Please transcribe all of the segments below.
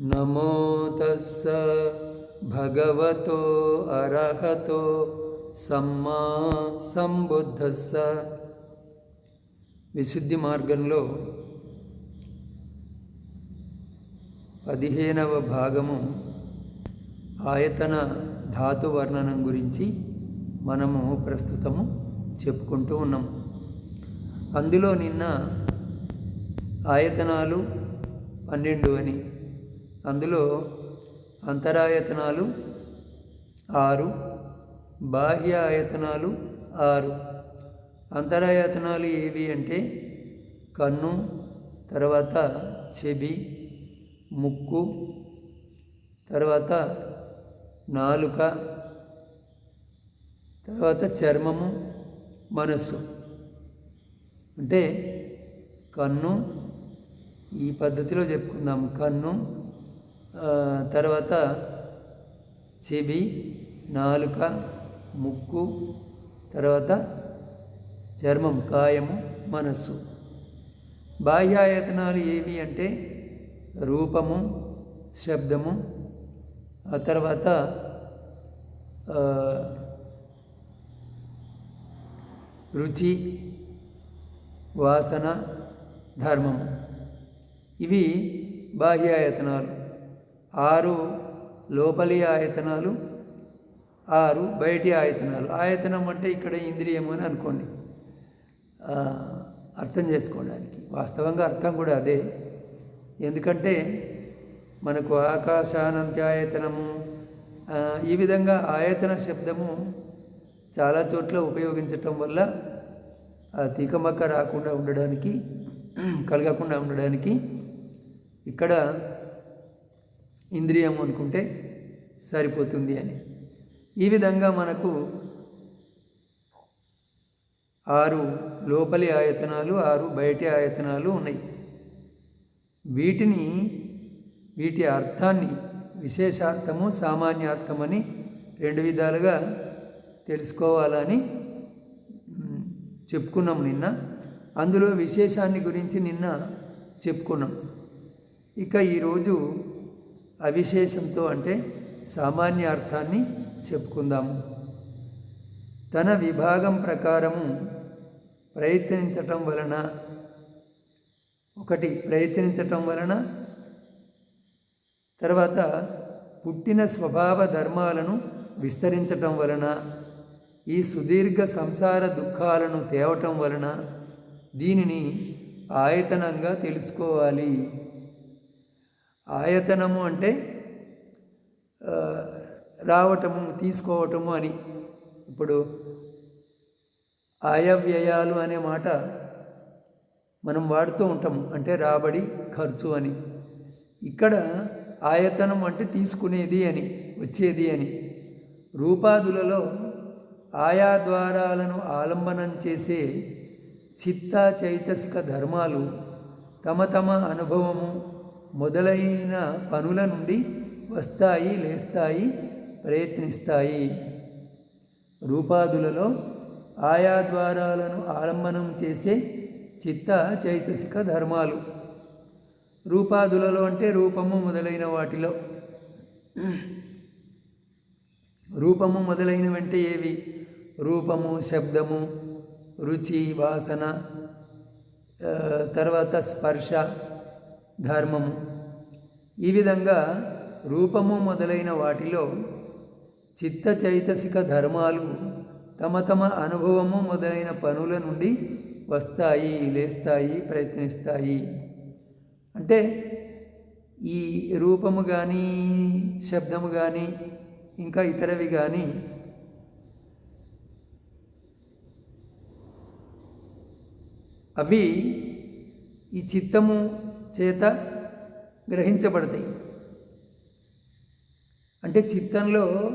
నమో తస్స భగవతో అర్హతో సమ్మా సంబుద్ధస్స. విశుద్ధి మార్గంలో పదిహేనవ భాగము ఆయతన ధాతు వర్ణనం గురించి మనము ప్రస్తుతము చెప్పుకుంటూ ఉన్నాం అందులో నిన్న ఆయతనాలు పన్నెండు అని అందులో అంతరాయతనాలు ఆరు బాహ్య ఆయతనాలు ఆరు. అంతరాయతనాలు ఏవి అంటే కన్ను తర్వాత చెవి ముక్కు తర్వాత నాలుక తర్వాత చర్మము మనస్సు. అంటే కన్ను ఈ పద్ధతిలో చెప్పుకుందాం. కన్ను తర్వాత చెవి నాలుక ముక్కు తర్వాత చర్మం కాయము మనస్సు. బాహ్యాయతనాలు ఏవి అంటే రూపము శబ్దము ఆ తర్వాత రుచి వాసన ధర్మము. ఇవి బాహ్యాయతనాలు. ఆరు లోపలి ఆయతనాలు ఆరు బయటి ఆయతనాలు. ఆయతనం అంటే ఇక్కడ ఇంద్రియము అని అనుకోండి. అర్థం చేసుకోవడానికి. వాస్తవంగా అర్థం కూడా అదే. ఎందుకంటే మనకు ఆకాశానంత్యాయతనము ఈ విధంగా ఆయతన శబ్దము చాలా చోట్ల ఉపయోగించటం వల్ల తీకమక్క తికమక్క రాకుండా ఉండడానికి కలగకుండా ఉండడానికి ఇక్కడ ఇంద్రియం అనుకుంటే సరిపోతుంది అని. ఈ విధంగా మనకు ఆరు లోపలి ఆయతనాలు ఆరు బయటి ఆయతనాలు ఉన్నాయి. వీటిని వీటి అర్థాన్ని విశేషార్థము సామాన్యార్థమని రెండు విధాలుగా తెలుసుకోవాలని చెప్పుకున్నాం నిన్న. అందులో విశేషాన్ని గురించి నిన్న చెప్పుకున్నాం. ఇక ఈరోజు అవిశేషంతో అంటే సామాన్య అర్థాన్ని చెప్పుకుందాము తన విభాగం ప్రకారము ప్రయత్నించటం వలన ఒకటి ప్రయత్నించటం వలన తర్వాత పుట్టిన స్వభావ ధర్మాలను విస్తరించటం వలన ఈ సుదీర్ఘ సంసార దుఃఖాలను తేవటం వలన దీనిని ఆయతనంగా తెలుసుకోవాలి. ఆయతనము అంటే రావటము తీసుకోవటము అని. ఇప్పుడు ఆయవ్యయాలు అనే మాట మనం వాడుతూ ఉంటాం. అంటే రాబడి ఖర్చు అని. ఇక్కడ ఆయతనం అంటే తీసుకునేది అని వచ్చేది అని. రూపాదులలో ఆయా ద్వారాలను ఆలంబనం చేసే చిత్త చైతసిక ధర్మాలు తమ తమ అనుభవము మొదలైన పనుల నుండి వస్తాయి లేస్తాయి ప్రయత్నిస్తాయి. రూపాదులలో ఆయా ద్వారాలను ఆలంబనం చేసే చిత్త చైతసిక ధర్మాలు. రూపాదులలో అంటే రూపము మొదలైన వాటిలో. రూపము మొదలైనవంటే ఏవి? రూపము శబ్దము రుచి వాసన తర్వాత స్పర్శ ధర్మము. ఈ విధంగా రూపము మొదలైన వాటిలో చిత్త చైతసిక ధర్మాలు తమ తమ అనుభవము మొదలైన పనుల నుండి వస్తాయి లేస్తాయి ప్రయత్నిస్తాయి. అంటే ఈ రూపము కానీ శబ్దము కానీ ఇంకా ఇతరవి కానీ అవి ఈ చిత్తము చేత గ్రహించబడతాయి. అంటే చిత్తంలో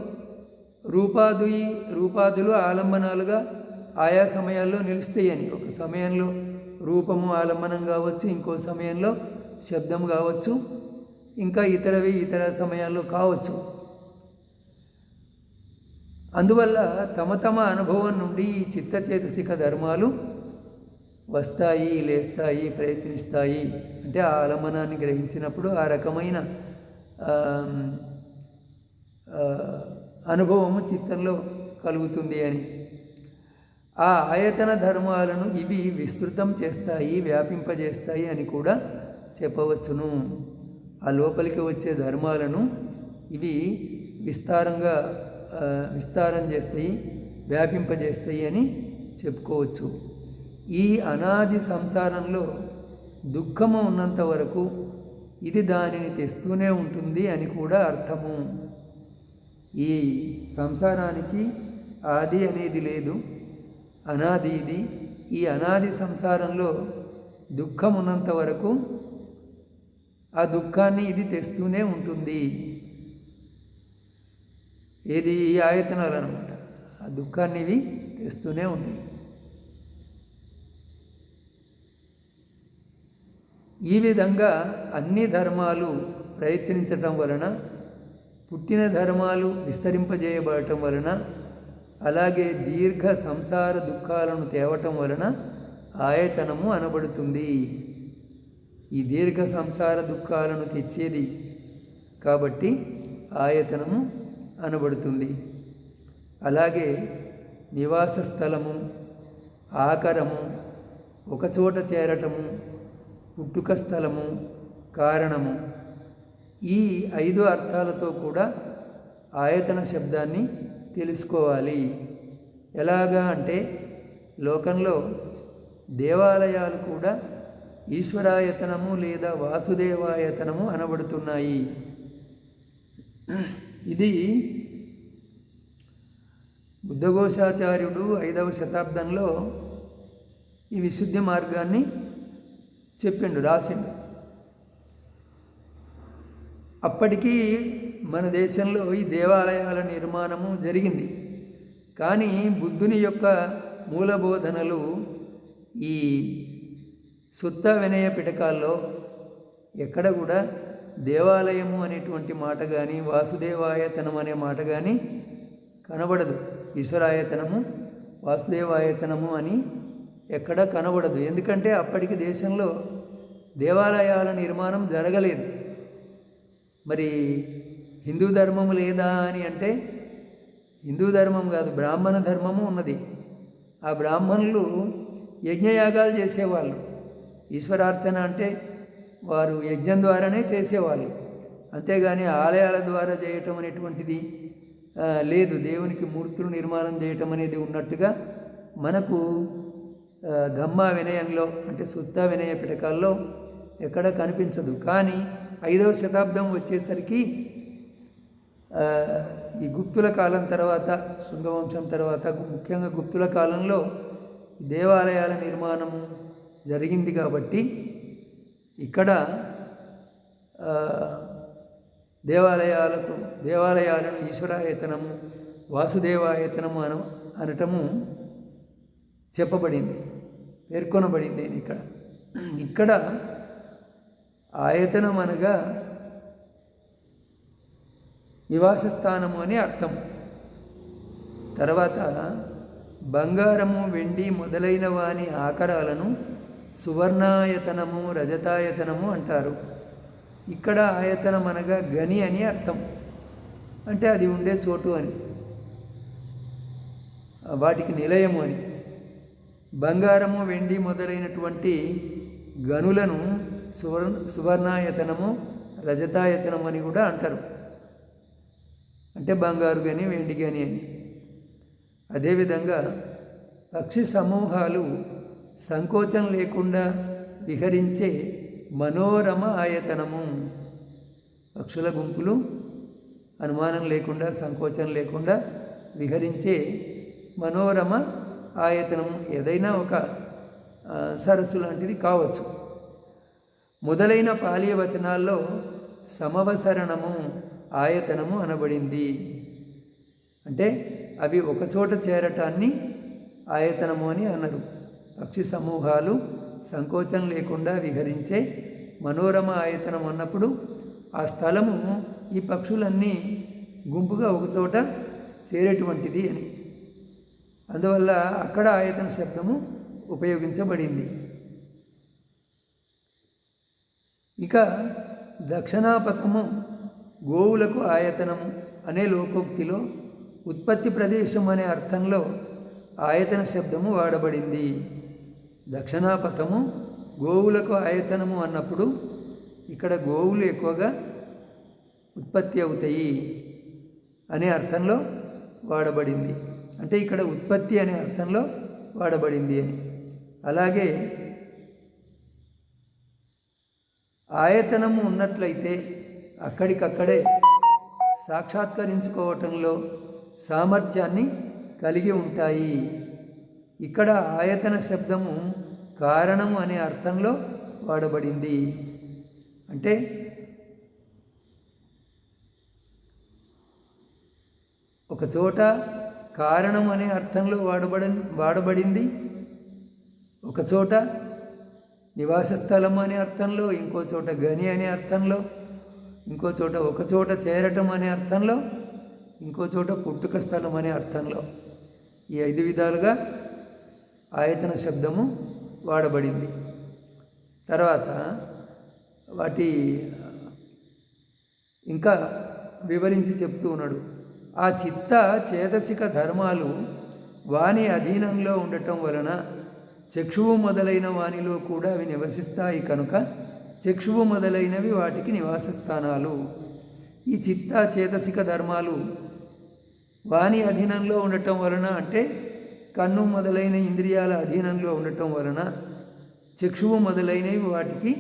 రూపాదుయి రూపాదులు ఆలంబనాలుగా ఆయా సమయాల్లో నిలుస్తాయి అని. ఒక సమయంలో రూపము ఆలంబనం కావచ్చు ఇంకో సమయంలో శబ్దం కావచ్చు ఇంకా ఇతరవి ఇతర సమయాల్లో కావచ్చు. అందువల్ల తమ తమ అనుభవం నుండి ఈ చిత్తచేతసిక ధర్మాలు వస్తాయి లేస్తాయి ప్రయత్నిస్తాయి. అంటే ఆ ఆలంబనాన్ని గ్రహించినప్పుడు ఆ రకమైన అనుభవము చిత్తంలో కలుగుతుంది అని. ఆ ఆయతన ధర్మాలను ఇవి విస్తృతం చేస్తాయి వ్యాపింపజేస్తాయి అని కూడా చెప్పవచ్చును. ఆ లోపలికి వచ్చే ధర్మాలను ఇవి విస్తారంగా విస్తారం చేస్తాయి వ్యాపింపజేస్తాయి అని చెప్పుకోవచ్చు. ఈ అనాది సంసారంలో దుఃఖము ఉన్నంత వరకు ఇది దానిని తెస్తూనే ఉంటుంది అని కూడా అర్థము. ఈ సంసారానికి ఆది అనేది లేదు. అనాది ఇది. ఈ అనాది సంసారంలో దుఃఖం ఉన్నంత వరకు ఆ దుఃఖాన్ని ఇది తెస్తూనే ఉంటుంది. ఏది? ఈ ఆయతనాలు అనమాట ఆ దుఃఖాన్ని ఇవి తెస్తూనే ఉన్నాయి. ఈ విధంగా అన్ని ధర్మాలు ప్రయత్నించటం వలన పుట్టిన ధర్మాలు విస్తరింపజేయబడటం వలన అలాగే దీర్ఘ సంసార దుఃఖాలను తేవటం వలన ఆయతనము అనబడుతుంది. ఈ దీర్ఘ సంసార దుఃఖాలను తెచ్చేది కాబట్టి ఆయతనము అనబడుతుంది. అలాగే నివాస స్థలము ఆకరము ఒకచోట చేరటము పుట్టుక స్థలము కారణము. ఈ ఐదు అర్థాలతో కూడా ఆయతన శబ్దాన్ని తెలుసుకోవాలి. ఎలాగా అంటే లోకంలో దేవాలయాలు కూడా ఈశ్వరాయతనము లేదా వాసుదేవాయతనము అనబడుతున్నాయి. ఇది బుద్ధఘోషాచార్యుడు ఐదవ శతాబ్దంలో ఈ విశుద్ధి మార్గాన్ని చెప్పిండు రాసిండు. అప్పటికీ మన దేశంలో ఈ దేవాలయాల నిర్మాణము జరిగింది. కానీ బుద్ధుని యొక్క మూలబోధనలు ఈ సుత్త వినయ పిటకాల్లో ఎక్కడ కూడా దేవాలయము అనేటువంటి మాట కానీ వాసుదేవాయతనం అనే మాట కానీ కనబడదు. ఈశ్వరాయతనము వాసుదేవాయతనము అని ఎక్కడ కనబడదు. ఎందుకంటే అప్పటికి దేశంలో దేవాలయాల నిర్మాణం జరగలేదు. మరి హిందూ ధర్మము లేదా అని అంటే హిందూ ధర్మం కాదు బ్రాహ్మణ ధర్మము ఉన్నది. ఆ బ్రాహ్మణులు యజ్ఞయాగాలు చేసేవాళ్ళు. ఈశ్వరార్చన అంటే వారు యజ్ఞం ద్వారానే చేసేవాళ్ళు. అంతేగాని ఆలయాల ద్వారా చేయటం అనేటువంటిది లేదు. దేవునికి మూర్తులు నిర్మాణం చేయటం అనేది ఉన్నట్టుగా మనకు ఆ, ధమ్మ వినయంలో అంటే సుత్త వినయ పిటకాల్లో ఎక్కడ కనిపించదు. కానీ ఐదవ శతాబ్దం వచ్చేసరికి ఈ గుప్తుల కాలం తర్వాత శృంగవంశం తర్వాత ముఖ్యంగా గుప్తుల కాలంలో దేవాలయాల నిర్మాణం జరిగింది కాబట్టి ఇక్కడ దేవాలయాలకు దేవాలయాలను ఈశ్వరాయతనము వాసుదేవాయతనము అన అనటము చెప్పబడింది పేర్కొనబడింది ఇక్కడ. ఇక్కడ ఆయతనం అనగా నివాస స్థానము అని అర్థం. తర్వాత బంగారము వెండి మొదలైన వాని ఆకారాలను సువర్ణాయతనము రజతాయతనము అంటారు. ఇక్కడ ఆయతనం అనగా గని అని అర్థం. అంటే అది ఉండే చోటు అని వాటికి నిలయము అని. బంగారము వెండి మొదలైనటువంటి గనులను సువర్ణ సువర్ణాయతనము రజతాయతనం అని కూడా అంటారు. అంటే బంగారు గని వెండి గని అని. అదేవిధంగా పక్షి సమూహాలు సంకోచం లేకుండా విహరించే మనోరమ ఆయతనము. పక్షుల గుంపులు అనుమానం లేకుండా సంకోచం లేకుండా విహరించే మనోరమ ఆయతనం ఏదైనా ఒక సరస్సు లాంటిది కావచ్చు. మొదలైన పాలీయ వచనాల్లో సమవసరణము ఆయతనము అనబడింది. అంటే అవి ఒకచోట చేరటాన్ని ఆయతనము అని అన్నారు పక్షి సమూహాలు సంకోచం లేకుండా విహరించే మనోరమ ఆయతనం అన్నప్పుడు ఆ స్థలము ఈ పక్షులన్నీ గుంపుగా ఒకచోట చేరేటువంటిది అని. అందువల్ల అక్కడ ఆయతన శబ్దము ఉపయోగించబడింది. ఇక దక్షిణాపథము గోవులకు ఆయతనం అనే లోకోక్తిలో ఉత్పత్తి ప్రదేశం అనే అర్థంలో ఆయతన శబ్దము వాడబడింది. దక్షిణాపథము గోవులకు ఆయతనము అన్నప్పుడు ఇక్కడ గోవులు ఎక్కువగా ఉత్పత్తి అవుతాయి అనే అర్థంలో వాడబడింది. అంటే ఇక్కడ ఉత్పత్తి అనే అర్థంలో వాడబడింది అని. అలాగే ఆయతనము ఉన్నట్లయితే అక్కడికక్కడే సాక్షాత్కరించుకోవటంలో సామర్థ్యాన్ని కలిగి ఉంటాయి. ఇక్కడ ఆయతన శబ్దము కారణము అనే అర్థంలో వాడబడింది. అంటే ఒక చోట కారణం అనే అర్థంలో వాడబడ వాడబడింది? ఒకచోట నివాస స్థలం అనే అర్థంలో ఇంకో చోట గని అనే అర్థంలో ఇంకో చోట ఒక చోట చేరటం అనే అర్థంలో ఇంకో చోట పుట్టుక స్థలం అనే అర్థంలో. ఈ ఐదు విధాలుగా ఆయతన శబ్దము వాడబడింది. తర్వాత వాటి ఇంకా వివరించి చెప్తూ ఉన్నాడు. ఆ చిత్త చేతసిక ధర్మాలు వాని అధీనంలో ఉండటం వలన చక్షువు మొదలైన వానిలో కూడా అవి నివసిస్తాయి కనుక చక్షువు మొదలైనవి వాటికి నివాస స్థానాలు ఈ చిత్త చేతసిక ధర్మాలు వాని అధీనంలో ఉండటం వలన అంటే కన్ను మొదలైన ఇంద్రియాల అధీనంలో ఉండటం వలన చక్షువు మొదలైనవి వాటికి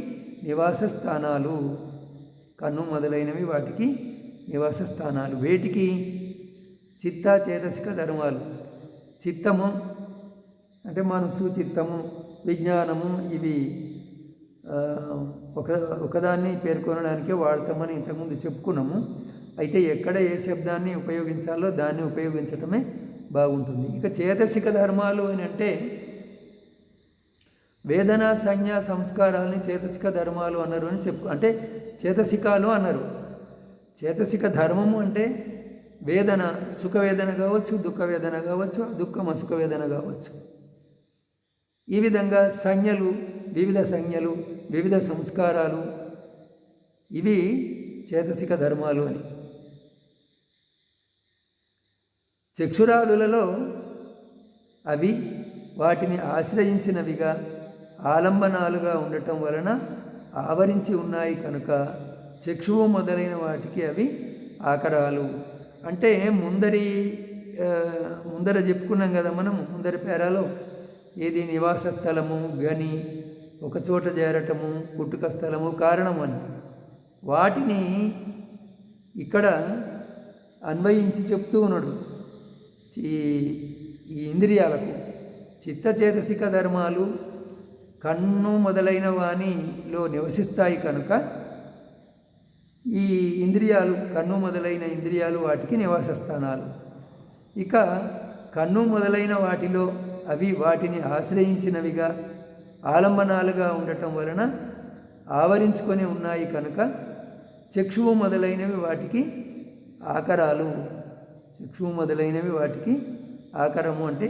నివాస స్థానాలు కన్ను మొదలైనవి వాటికి నివాస స్థానాలు వేటికి? చిత్త చేతసిక ధర్మాలు. చిత్తము అంటే మనస్సు చిత్తము విజ్ఞానము ఇవి ఒక ఒకదాన్ని పేర్కొనడానికే వాడతామని ఇంతకుముందు చెప్పుకున్నాము. అయితే ఎక్కడ ఏ శబ్దాన్ని ఉపయోగించాలో దాన్ని ఉపయోగించటమే బాగుంటుంది. ఇక చేతసిక ధర్మాలు అని అంటే వేదన సంజ్ఞ సంస్కారాలని చేతసిక ధర్మాలు అన్నారు అని చెప్పు అంటే చేతసికాలు అన్నారు. చేతసిక ధర్మము అంటే వేదన సుఖవేదన కావచ్చు దుఃఖ వేదన కావచ్చు దుఃఖం అసుఖ వేదన కావచ్చు. ఈ విధంగా సంజ్ఞలు వివిధ సంజ్ఞలు వివిధ సంస్కారాలు ఇవి చేతసిక ధర్మాలు అని. చక్షురాదులలో అవి వాటిని ఆశ్రయించినవిగా ఆలంబనాలుగా ఉండటం వలన ఆవరించి ఉన్నాయి కనుక చక్షువు మొదలైన వాటికి అవి ఆకరాలు. అంటే ముందరి ముందర చెప్పుకున్నాం కదా మనం ముందరి పేరాలో ఏది నివాస స్థలము గని ఒక చోట చేరటము పుట్టుక స్థలము కారణము అని. వాటిని ఇక్కడ అన్వయించి చెప్తూ ఉన్నాడు. ఈ ఇంద్రియాలకు చిత్తచేతసిక ధర్మాలు కన్ను మొదలైన వానిలో నివసిస్తాయి కనుక ఈ ఇంద్రియాలు కన్ను మొదలైన ఇంద్రియాలు వాటికి నివాస స్థానాలు ఇక కన్ను మొదలైన వాటిలో అవి వాటిని ఆశ్రయించినవిగా ఆలంబనాలుగా ఉండటం వలన ఆవరించుకొని ఉన్నాయి కనుక చక్షువు మొదలైనవి వాటికి ఆకరాలు. చక్షువు మొదలైనవి వాటికి ఆకరము అంటే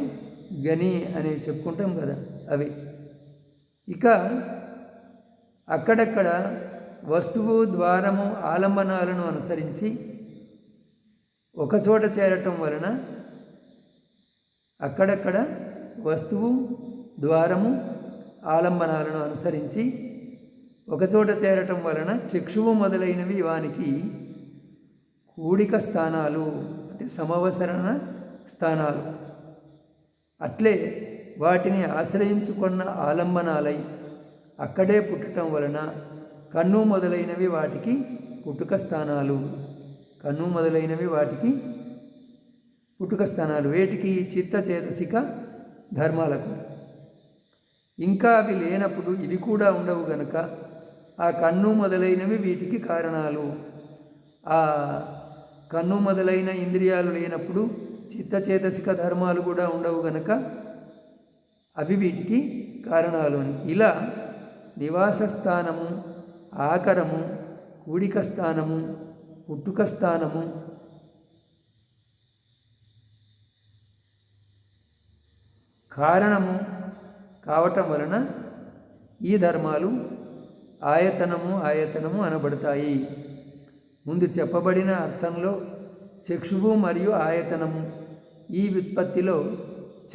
గని అని చెప్పుకుంటాం కదా అవి. ఇక అక్కడక్కడ వస్తువు ద్వారము ఆలంబనాలను అనుసరించి ఒకచోట చేరటం వలన అక్కడక్కడ వస్తువు ద్వారము ఆలంబనాలను అనుసరించి ఒకచోట చేరటం వలన చక్షువు మొదలైనవి వానికి కూడిక స్థానాలు అంటే సమవసరణ స్థానాలు. అట్లే వాటిని ఆశ్రయించుకున్న ఆలంబనాలై అక్కడే పుట్టడం వలన కన్ను మొదలైనవి వాటికి పుట్టుక స్థానాలు. కన్ను మొదలైనవి వాటికి పుట్టుక స్థానాలు. వేటికి చిత్త చేతసిక ధర్మాలకు. ఇంకా అవి లేనప్పుడు ఇవి కూడా ఉండవు గనుక ఆ కన్ను మొదలైనవి వీటికి కారణాలు. ఆ కన్ను మొదలైన ఇంద్రియాలు లేనప్పుడు చిత్తచేతసిక ధర్మాలు కూడా ఉండవు గనక అవి వీటికి కారణాలు ఇలా నివాస స్థానము ఆకరము కూడిక స్థానము పుట్టుక స్థానము కారణము కావటం వలన ఈ ధర్మాలు ఆయతనము ఆయతనము అనబడతాయి. ముందు చెప్పబడిన అర్థంలో చక్షువు మరియు ఆయతనము ఈ వ్యుత్పత్తిలో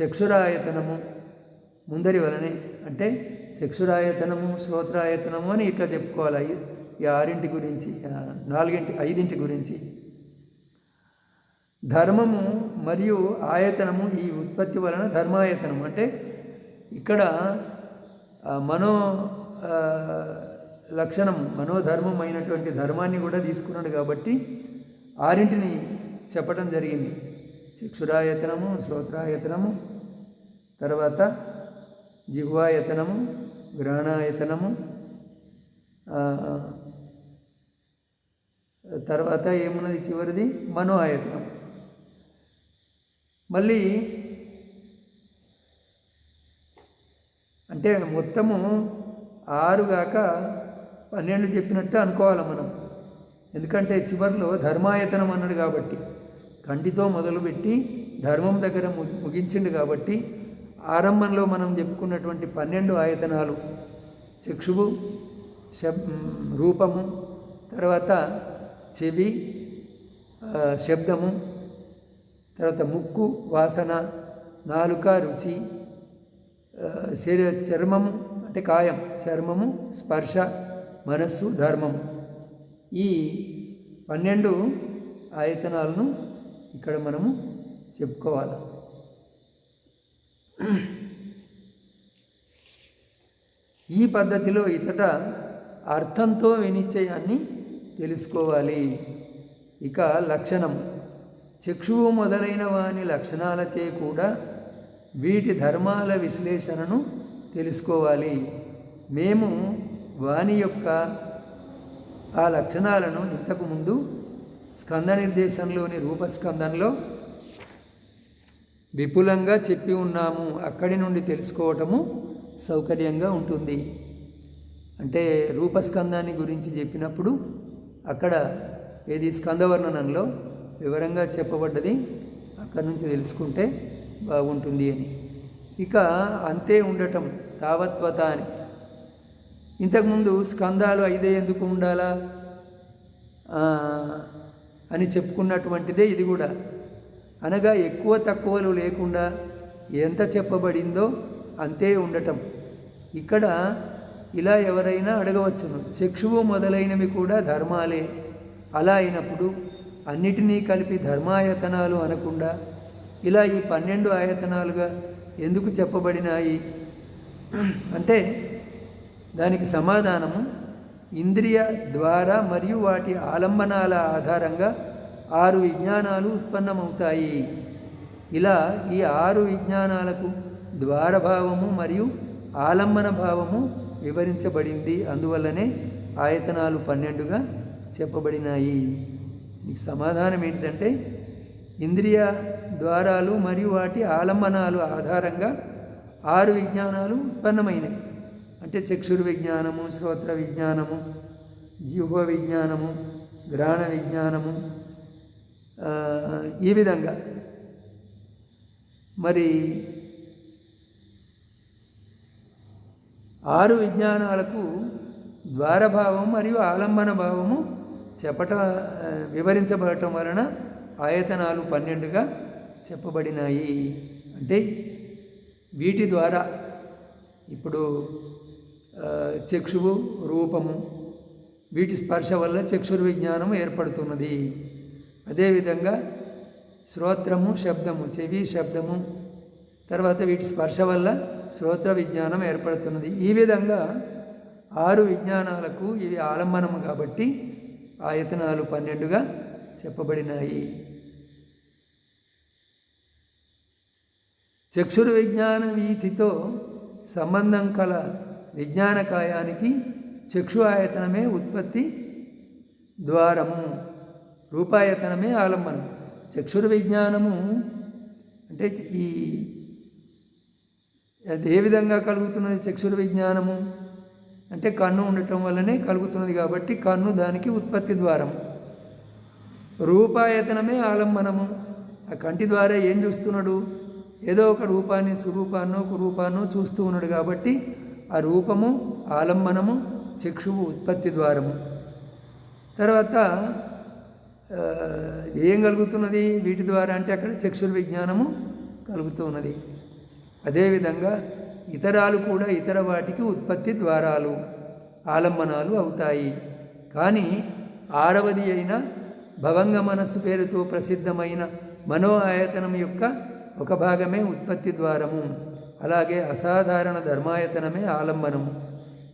చక్షురాయతనము ముందరి వలనే అంటే చక్షురాయతనము శ్రోత్రాయతనము అని ఇట్లా చెప్పుకోవాలి. ఈ- ఈ ఆరింటి గురించి నాలుగింటి ఐదింటి గురించి. ధర్మము మరియు ఆయతనము ఈ ఉత్పత్తి వలన ధర్మాయతనం అంటే ఇక్కడ మనో లక్షణం మనోధర్మం అయినటువంటి ధర్మాన్ని కూడా తీసుకున్నాడు కాబట్టి ఆరింటిని చెప్పడం జరిగింది. చక్షురాయతనము శ్రోత్రాయతనము తర్వాత జిహ్వాయతనము గ్రహణాయతనము తర్వాత ఏమున్నది చివరిది? మనో ఆయతనం మళ్ళీ అంటే మొత్తము ఆరు కాక పన్నెండు చెప్పినట్టు అనుకోవాలి మనం. ఎందుకంటే చివరిలో ధర్మాయతనం అన్నాడు కాబట్టి కంటితో మొదలుపెట్టి ధర్మం దగ్గర ము- ముగించిండు కాబట్టి ఆరంభంలో మనం చెప్పుకున్నటువంటి పన్నెండు ఆయతనాలు చక్షువు శబ్ రూపము తర్వాత చెవి శబ్దము తర్వాత ముక్కు వాసన నాలుక రుచి శరీర చర్మము అంటే కాయం చర్మము స్పర్శ మనస్సు ధర్మము. ఈ పన్నెండు ఆయతనాలను ఇక్కడ మనము చెప్పుకోవాలి. ఈ పద్ధతిలో ఇచట అర్థంతో వినిశ్చయాన్ని తెలుసుకోవాలి. ఇక లక్షణం. చక్షువు మొదలైన వాని లక్షణాలచే కూడా వీటి ధర్మాల విశ్లేషణను తెలుసుకోవాలి. మేము వాని యొక్క ఆ లక్షణాలను ఇంతకు ముందు స్కంద నిర్దేశంలోని రూపస్కందంలో విపులంగా చెప్పి ఉన్నాము. అక్కడి నుండి తెలుసుకోవటము సౌకర్యంగా ఉంటుంది. అంటే రూపస్కందాన్ని గురించి చెప్పినప్పుడు అక్కడ ఏది స్కందవర్ణనంలో వివరంగా చెప్పబడ్డది అక్కడి నుంచి తెలుసుకుంటే బాగుంటుంది అని. ఇక అంతే ఉండటం తావత్వత అని. ఇంతకుముందు స్కందాలు ఐదే ఎందుకు ఉండాలా? అని చెప్పుకున్నటువంటిదే ఇది కూడా. అనగా ఎక్కువ తక్కువలు లేకుండా ఎంత చెప్పబడిందో అంతే ఉండటం. ఇక్కడ ఇలా ఎవరైనా అడగవచ్చును చక్షువు మొదలైనవి కూడా ధర్మాలే. అలా అయినప్పుడు అన్నిటినీ కలిపి ధర్మాయతనాలు అనకుండా ఇలా ఈ పన్నెండు ఆయతనాలుగా ఎందుకు చెప్పబడినాయి? అంటే దానికి సమాధానము ఇంద్రియ ద్వారా మరియు వాటి ఆలంబనాల ఆధారంగా ఆరు విజ్ఞానాలు ఉత్పన్నమవుతాయి. ఇలా ఈ ఆరు విజ్ఞానాలకు ద్వారభావము మరియు ఆలంబన భావము వివరించబడింది. అందువల్లనే ఆయతనాలు పన్నెండుగా చెప్పబడినాయి. దీనికి సమాధానం ఏంటంటే ఇంద్రియ ద్వారాలు మరియు వాటి ఆలంబనాలు ఆధారంగా ఆరు విజ్ఞానాలు ఉత్పన్నమైనవి. అంటే చక్షురు విజ్ఞానము శ్రోత్ర విజ్ఞానము జీవ విజ్ఞానము గ్రహణ విజ్ఞానము ఈ విధంగా? మరి ఆరు విజ్ఞానాలకు ద్వారభావం మరియు ఆలంబన భావము చెప్పట వివరించబడటం వలన ఆయతనాలు పన్నెండుగా చెప్పబడినాయి. అంటే వీటి ద్వారా ఇప్పుడు చక్షువు రూపము వీటి స్పర్శ వల్ల చక్షుర్ విజ్ఞానం ఏర్పడుతున్నది. అదేవిధంగా శ్రోత్రము శబ్దము చెవి శబ్దము తర్వాత వీటి స్పర్శ వల్ల శ్రోత్ర విజ్ఞానం ఏర్పడుతున్నది. ఈ విధంగా ఆరు విజ్ఞానాలకు ఇవి ఆలంబనము కాబట్టి ఆయతనాలు పన్నెండుగా చెప్పబడినాయి. చక్షుర విజ్ఞాన వీధితో సంబంధం కల విజ్ఞానకాయానికి చక్షు ఆయతనమే ఉత్పత్తి ద్వారము. రూపాయతనమే ఆలంబనం. చక్షుర విజ్ఞానము అంటే ఈ అది ఏ విధంగా కలుగుతున్నది చక్షుర విజ్ఞానము? అంటే కన్ను ఉండటం వల్లనే కలుగుతున్నది కాబట్టి కన్ను దానికి ఉత్పత్తి ద్వారం. రూపాయతనమే ఆలంబనము. ఆ కంటి ద్వారా ఏం చూస్తున్నాడు? ఏదో ఒక రూపాన్ని స్వరూపాన్నో కురూపాన్నో చూస్తూ ఉన్నాడు కాబట్టి ఆ రూపము ఆలంబనము చక్షువు ఉత్పత్తి ద్వారము. తర్వాత ఏం కలుగుతున్నది? వీటి ద్వారా అంటే అక్కడ చక్షుర్ విజ్ఞానము కలుగుతున్నది. అదేవిధంగా ఇతరాలు కూడా ఇతర వాటికి ఉత్పత్తి ద్వారాలు ఆలంబనాలు అవుతాయి. కానీ ఆరవది అయిన భవంగ మనస్సు పేరుతో ప్రసిద్ధమైన మనో ఆయతనం యొక్క ఒక భాగమే ఉత్పత్తి ద్వారము. అలాగే అసాధారణ ధర్మాయతనమే ఆలంబనము.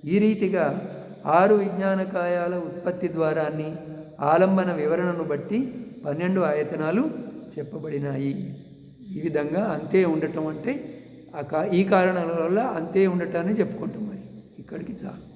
ఈ రీతిగా ఆరు విజ్ఞానకాయాల ఉత్పత్తి ద్వారాన్ని ఆలంబన వివరణను బట్టి పన్నెండు ఆయతనాలు చెప్పబడినాయి. ఈ విధంగా అంతే ఉండటం అంటే ఆ కా ఈ కారణాల వల్ల అంతే ఉండటాన్ని చెప్పుకుంటాం మరి. ఇక్కడికి చాలు.